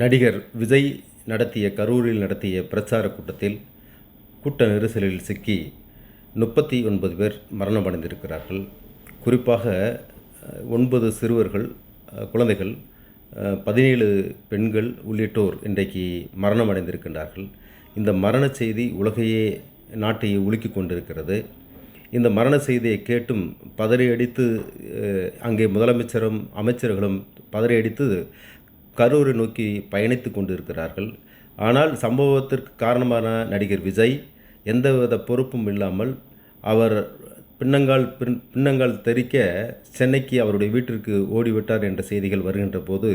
நடிகர் விஜய் நடத்திய கரூரில் நடத்திய பிரச்சார கூட்டத்தில் கூட்ட நெரிசலில் சிக்கி முப்பத்தி ஒன்பது பேர் மரணமடைந்திருக்கிறார்கள். குறிப்பாக ஒன்பது சிறுவர்கள் குழந்தைகள் பதினேழு பெண்கள் உள்ளிட்டோர் இன்றைக்கு மரணமடைந்திருக்கின்றார்கள். இந்த மரண செய்தி உலகையே நாட்டையே உலுக்கி கொண்டிருக்கிறது. இந்த மரண செய்தியை கேட்டும் பதறியடித்து அங்கே முதலமைச்சரும் அமைச்சர்களும் பதறியடித்து கரூரை நோக்கி பயணித்து கொண்டிருக்கிறார்கள். ஆனால் சம்பவத்திற்கு காரணமான நடிகர் விஜய் எந்தவித பொறுப்பும் இல்லாமல் அவர் பின்னங்கால் பின் பின்னங்கால் தெரிக்க சென்னைக்கு அவருடைய வீட்டிற்கு ஓடிவிட்டார் என்ற செய்திகள் வருகின்ற போது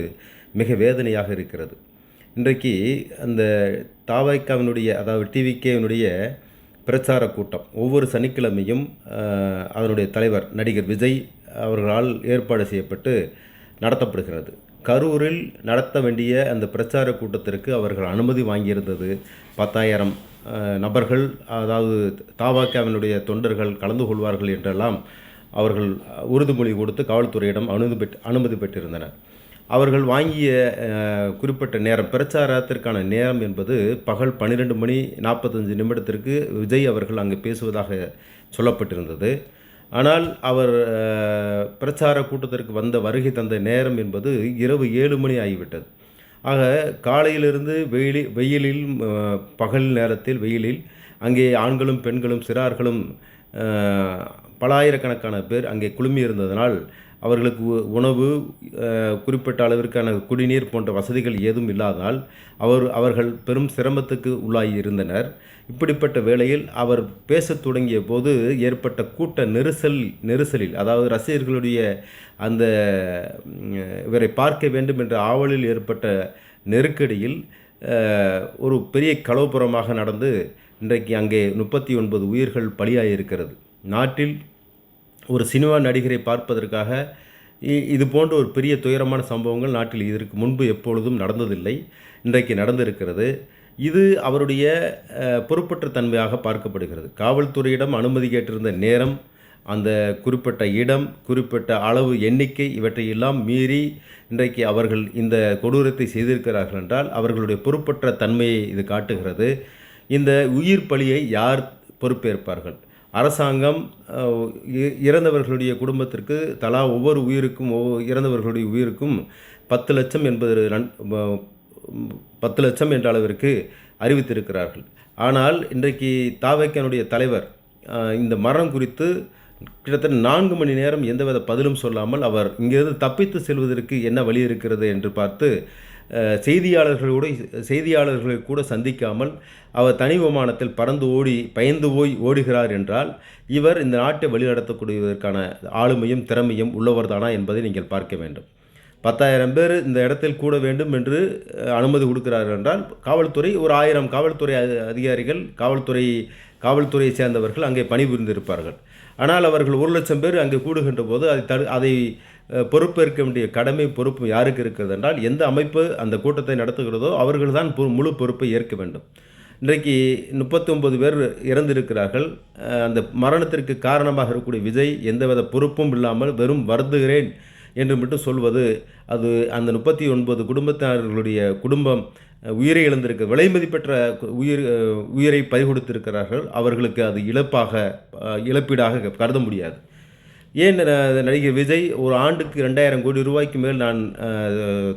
மிக வேதனையாக இருக்கிறது. இன்றைக்கு அந்த தாவைக்காவினுடைய அதாவது டிவிகேவினுடைய பிரச்சார கூட்டம் ஒவ்வொரு சனிக்கிழமையும் அதனுடைய தலைவர் நடிகர் விஜய் அவர்களால் ஏற்பாடு செய்யப்பட்டு நடத்தப்படுகிறது. கரூரில் நடத்த வேண்டிய அந்த பிரச்சார கூட்டத்திற்கு அவர்கள் அனுமதி வாங்கியிருந்தது. பத்தாயிரம் நபர்கள் அதாவது தாவாக்காவினுடைய தொண்டர்கள் கலந்து கொள்வார்கள் என்றெல்லாம் அவர்கள் உறுதிமொழி கொடுத்து காவல்துறையிடம் அனுமதி பெற்று அனுமதி பெற்றிருந்தனர். அவர்கள் வாங்கிய குறிப்பிட்ட நேரம் பிரச்சாரத்திற்கான நேரம் என்பது பகல் பன்னிரெண்டு மணி நாற்பத்தஞ்சு நிமிடத்திற்கு விஜய் அவர்கள் அங்கு பேசுவதாக சொல்லப்பட்டிருந்தது. ஆனால் அவர் பிரச்சார கூட்டத்திற்கு வந்த வருகை தந்த நேரம் என்பது இரவு ஏழு மணி ஆகிவிட்டது. ஆக காலையிலிருந்து வெயிலி வெயிலில் பகல் நேரத்தில் வெயிலில் அங்கே ஆண்களும் பெண்களும் சிறார்களும் பல ஆயிரக்கணக்கான பேர் அங்கே குழுமியிருந்ததனால் அவர்களுக்கு உ- உணவு குறிப்பிட்ட அளவிற்கான குடிநீர் போன்ற வசதிகள் ஏதும் இல்லாதால் அவர் அவர்கள் பெரும் சிரமத்துக்கு உள்ளாகி இருந்தனர் இப்படிப்பட்ட வேளையில் அவர் பேசத் தொடங்கிய போது ஏற்பட்ட கூட்ட நெரிசல் நெரிசலில் அதாவது ரசிகர்களுடைய அந்த இவரை பார்க்க வேண்டும் என்ற ஆவலில் ஏற்பட்ட நெருக்கடியில் ஒரு பெரிய கலவப்புறமாக நடந்து இன்றைக்கு அங்கே முப்பத்தி ஒன்பது உயிர்கள் பலியாகியிருக்கிறது நாட்டில் ஒரு சினிமா நடிகரை பார்ப்பதற்காக இ- இது போன்ற ஒரு பெரிய துயரமான சம்பவங்கள் நாட்டில் இதற்கு முன்பு எப்பொழுதும் நடந்ததில்லை இன்றைக்கு நடந்திருக்கிறது. இது அவருடைய பொறுப்பற்ற தன்மையாக பார்க்கப்படுகிறது. காவல்துறையிடம் அனுமதி கேட்டிருந்த நேரம் அந்த குறிப்பிட்ட இடம் குறிப்பிட்ட அளவு எண்ணிக்கை இவற்றையெல்லாம் மீறி இன்றைக்கு அவர்கள் இந்த கொடூரத்தை செய்திருக்கிறார்கள் என்றால் அவர்களுடைய பொறுப்பற்ற தன்மையை இது காட்டுகிறது. இந்த உயிர் பலியை யார் பொறுப்பேற்பார்கள்? அரசாங்கம் இ- இறந்தவர்களுடைய குடும்பத்திற்கு தலா ஒவ்வொரு உயிருக்கும் ஒவ்வொரு இறந்தவர்களுடைய உயிருக்கும் பத்து லட்சம் என்பது பத்து லட்சம் என்ற அளவிற்கு அறிவித்திருக்கிறார்கள். ஆனால் இன்றைக்கு தாவைக்கனுடைய தலைவர் இந்த மரணம் குறித்து கிட்டத்தட்ட நான்கு மணி நேரம் எந்தவித பதிலும் சொல்லாமல் அவர் இங்கிருந்து தப்பித்து செல்வதற்கு என்ன வழி இருக்கிறது என்று பார்த்து செய்தியாளர்களோடு செய்தியாளர்களை கூட சந்திக்காமல் அவர் தனி விமானத்தில் பறந்து ஓடி பயந்து போய் ஓடுகிறார் என்றால் இவர் இந்த நாட்டை வழிநடத்தக்கூடியதற்கான ஆளுமையும் திறமையும் உள்ளவர்தானா என்பதை நீங்கள் பார்க்க வேண்டும். பத்தாயிரம் பேர் இந்த இடத்தில் கூட வேண்டும் என்று அனுமதி கொடுக்கிறார்கள் என்றால் காவல்துறை ஒரு ஆயிரம் காவல்துறை அதி- அதிகாரிகள் காவல்துறை காவல்துறையை சேர்ந்தவர்கள் அங்கே பணிபுரிந்திருப்பார்கள். ஆனால் அவர்கள் ஒரு லட்சம் பேர் அங்கே கூடுகின்ற போது அதை தடு அதை பொறுப்பேற்க வேண்டிய கடமை பொறுப்பு யாருக்கு இருக்கிறது என்றால் எந்த அமைப்பு அந்த கூட்டத்தை நடத்துகிறதோ அவர்கள்தான் தான் முழு பொறுப்பை ஏற்க வேண்டும். இன்றைக்கு முப்பத்தி ஒன்பது பேர் இறந்திருக்கிறார்கள். அந்த மரணத்திற்கு காரணமாக இருக்கக்கூடிய விஜய் எந்தவித பொறுப்பும் இல்லாமல் வெறும் வருந்துகிறேன் என்று மட்டும் சொல்வது அது அந்த முப்பத்தி ஒன்பது குடும்பத்தினர்களுடைய குடும்பம் உயிரை இழந்திருக்க விலைமதி பெற்ற உயிர் உயிரை பறிகொடுத்திருக்கிறார்கள். அவர்களுக்கு அது இழப்பாக இழப்பீடாக கருத முடியாது. ஏன் நடிகர் விஜய் ஒரு ஆண்டுக்கு ரெண்டாயிரம் கோடி ரூபாய்க்கு மேல் நான்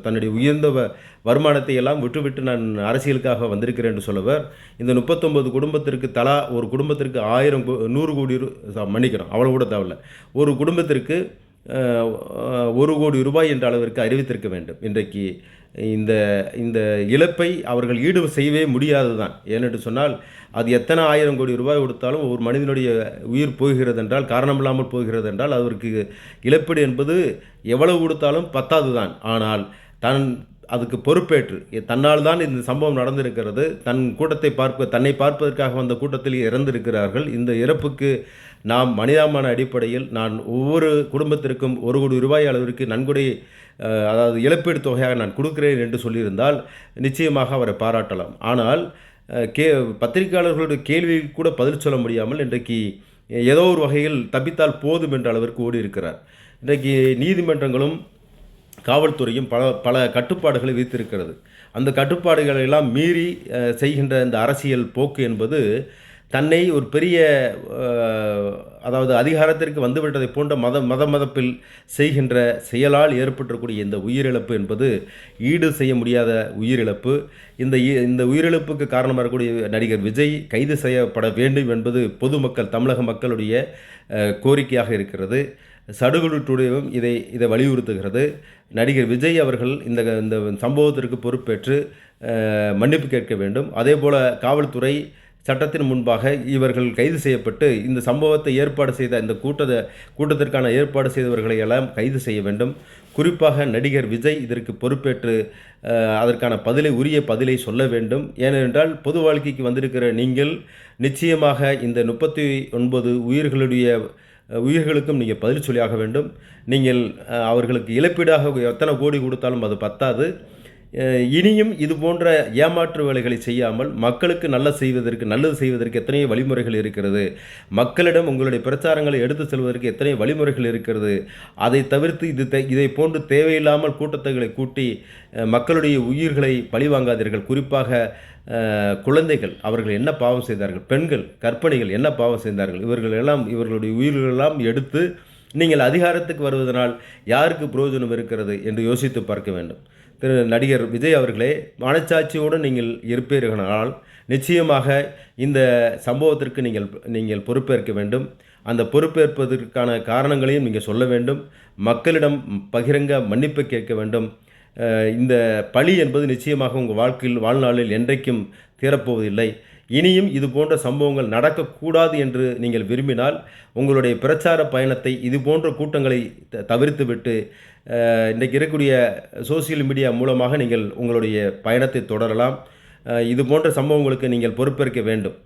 தன்னுடைய உயர்ந்த வ- வருமானத்தை எல்லாம் விட்டுவிட்டு நான் அரசியலுக்காக வந்திருக்கிறேன் என்று சொல்லவர். இந்த முப்பத்தொம்பது குடும்பத்திற்கு தலா ஒரு குடும்பத்திற்கு ஆயிரம் கோ- நூறு கோடி ரூ மன்னிக்கிறோம் அவ்வளோ கூட தேவையில்ல. ஒரு குடும்பத்திற்கு ஒரு கோடி ரூபாய் என்ற அளவிற்கு அறிவித்திருக்க வேண்டும். இன்றைக்கு இந்த இந்த இழப்பை அவர்கள் ஈடு செய்யவே முடியாது தான் ஏனென்று சொன்னால் அது எத்தனை ஆயிரம் கோடி ரூபாய் கொடுத்தாலும் ஒரு மனிதனுடைய உயிர் போகிறது என்றால் காரணமில்லாமல் போகிறது என்றால் அவருக்கு இழப்பீடு என்பது எவ்வளவு கொடுத்தாலும் பத்தாது தான் ஆனால் தன் அதுக்கு பொறுப்பேற்று தன்னால் தான் இந்த சம்பவம் நடந்திருக்கிறது. தன் கூட்டத்தை பார்ப்ப தன்னை பார்ப்பதற்காக வந்த கூட்டத்தில் இறந்திருக்கிறார்கள். இந்த இறப்புக்கு நாம் மனிதாமான அடிப்படையில் நான் ஒவ்வொரு குடும்பத்திற்கும் ஒரு கோடி ரூபாய் அளவிற்கு நன்கொடை அதாவது இழப்பீடு தொகையாக நான் கொடுக்கிறேன் என்று சொல்லியிருந்தால் நிச்சயமாக அவரை பாராட்டலாம். ஆனால் கே பத்திரிகையாளர்களுடைய கேள்விக்கு கூட பதில் சொல்ல முடியாமல் இன்றைக்கு ஏதோ ஒரு வகையில் தப்பித்தால் போதும் என்ற அளவிற்கு ஓடி இருக்கிறார் இன்றைக்கு நீதிமன்றங்களும் காவல்துறையும் பல பல கட்டுப்பாடுகளை விதித்திருக்கிறது. அந்த கட்டுப்பாடுகளை எல்லாம் மீறி செய்கின்ற இந்த அரசியல் போக்கு என்பது தன்னை ஒரு பெரிய அதாவது அதிகாரத்திற்கு வந்துவிட்டதை போன்ற மத மத மதப்பில் செய்கின்ற செயலால் ஏற்பட்டிருக்கூடிய இந்த உயிரிழப்பு என்பது ஈடு செய்ய முடியாத உயிரிழப்பு. இந்த இந்த உயிரிழப்புக்கு காரணமாக இருக்கக்கூடிய நடிகர் விஜய் கைது செய்யப்பட வேண்டும் என்பது பொதுமக்கள் தமிழக மக்களுடைய கோரிக்கையாக இருக்கிறது. சடுகுடுடையும் இதை இதை வலியுறுத்துகிறது. நடிகர் விஜய் அவர்கள் இந்த இந்த சம்பவத்திற்கு பொறுப்பேற்று மன்னிப்பு கேட்க வேண்டும். அதே போல் காவல்துறை சட்டத்தின் முன்பாக இவர்கள் கைது செய்யப்பட்டு இந்த சம்பவத்தை ஏற்பாடு செய்த இந்த கூட்டத கூட்டத்திற்கான ஏற்பாடு செய்தவர்களை எல்லாம் கைது செய்ய வேண்டும். குறிப்பாக நடிகர் விஜய் இதற்கு பொறுப்பேற்று அதற்கான பதிலை உரிய பதிலை சொல்ல வேண்டும். ஏனென்றால் பொது வாழ்க்கைக்கு வந்திருக்கிற நீங்கள் நிச்சயமாக இந்த முப்பத்தி ஒன்பது உயிர்களுடைய உயிர்களுக்கும் நீங்கள் பதில் சொல்லியாக வேண்டும். நீங்கள் அவர்களுக்கு இழப்பீடாக எத்தனை கோடி கொடுத்தாலும் அது பத்தாது. இனியும் இது போன்ற ஏமாற்று வேலைகளை செய்யாமல் மக்களுக்கு நல்ல செய்வதற்கு நல்லது செய்வதற்கு எத்தனை வழிமுறைகள் இருக்கிறது. மக்களிடம் உங்களுடைய பிரச்சாரங்களை எடுத்து செல்வதற்கு எத்தனை வழிமுறைகள் இருக்கிறது. அதை தவிர்த்து இது தே- இதை போன்று தேவையில்லாமல் கூட்டத்தைகளை கூட்டி மக்களுடைய உயிர்களை பழிவாங்காதீர்கள். குறிப்பாக குழந்தைகள் அவர்கள் என்ன பாவம் செய்தார்கள்? பெண்கள் கற்பனைகள் என்ன பாவம் செய்தார்கள்? இவர்கள் எல்லாம் இவர்களுடைய உயிர்களெல்லாம் எடுத்து நீங்கள் அதிகாரத்துக்கு வருவதனால் யாருக்கு பிரயோஜனம் இருக்கிறது என்று யோசித்து பார்க்க வேண்டும். திரு நடிகர் விஜய் அவர்களே மனச்சாட்சியோடு நீங்கள் இருப்பீர்களானால் நிச்சயமாக இந்த சம்பவத்திற்கு நீங்கள் நீங்கள் பொறுப்பேற்க வேண்டும். அந்த பொறுப்பேற்பதற்கான காரணங்களையும் நீங்கள் சொல்ல வேண்டும். மக்களிடம் பகிரங்க மன்னிப்பு கேட்க வேண்டும். இந்த பழி என்பது நிச்சயமாக உங்கள் வாழ்க்கையில் வாழ்நாளில் என்றைக்கும் தீரப்போவதில்லை. இனியும் இது போன்ற சம்பவங்கள் நடக்கக்கூடாது என்று நீங்கள் விரும்பினால் உங்களுடைய பிரச்சார பயணத்தை இது போன்ற கூட்டங்களை த- தவிர்த்துவிட்டு இன்றைக்கு இருக்கக்கூடிய சோசியல் மீடியா மூலமாக நீங்கள் உங்களுடைய பயணத்தை தொடரலாம். இது போன்ற சம்பவங்களுக்கு நீங்கள் பொறுப்பேற்க வேண்டும்.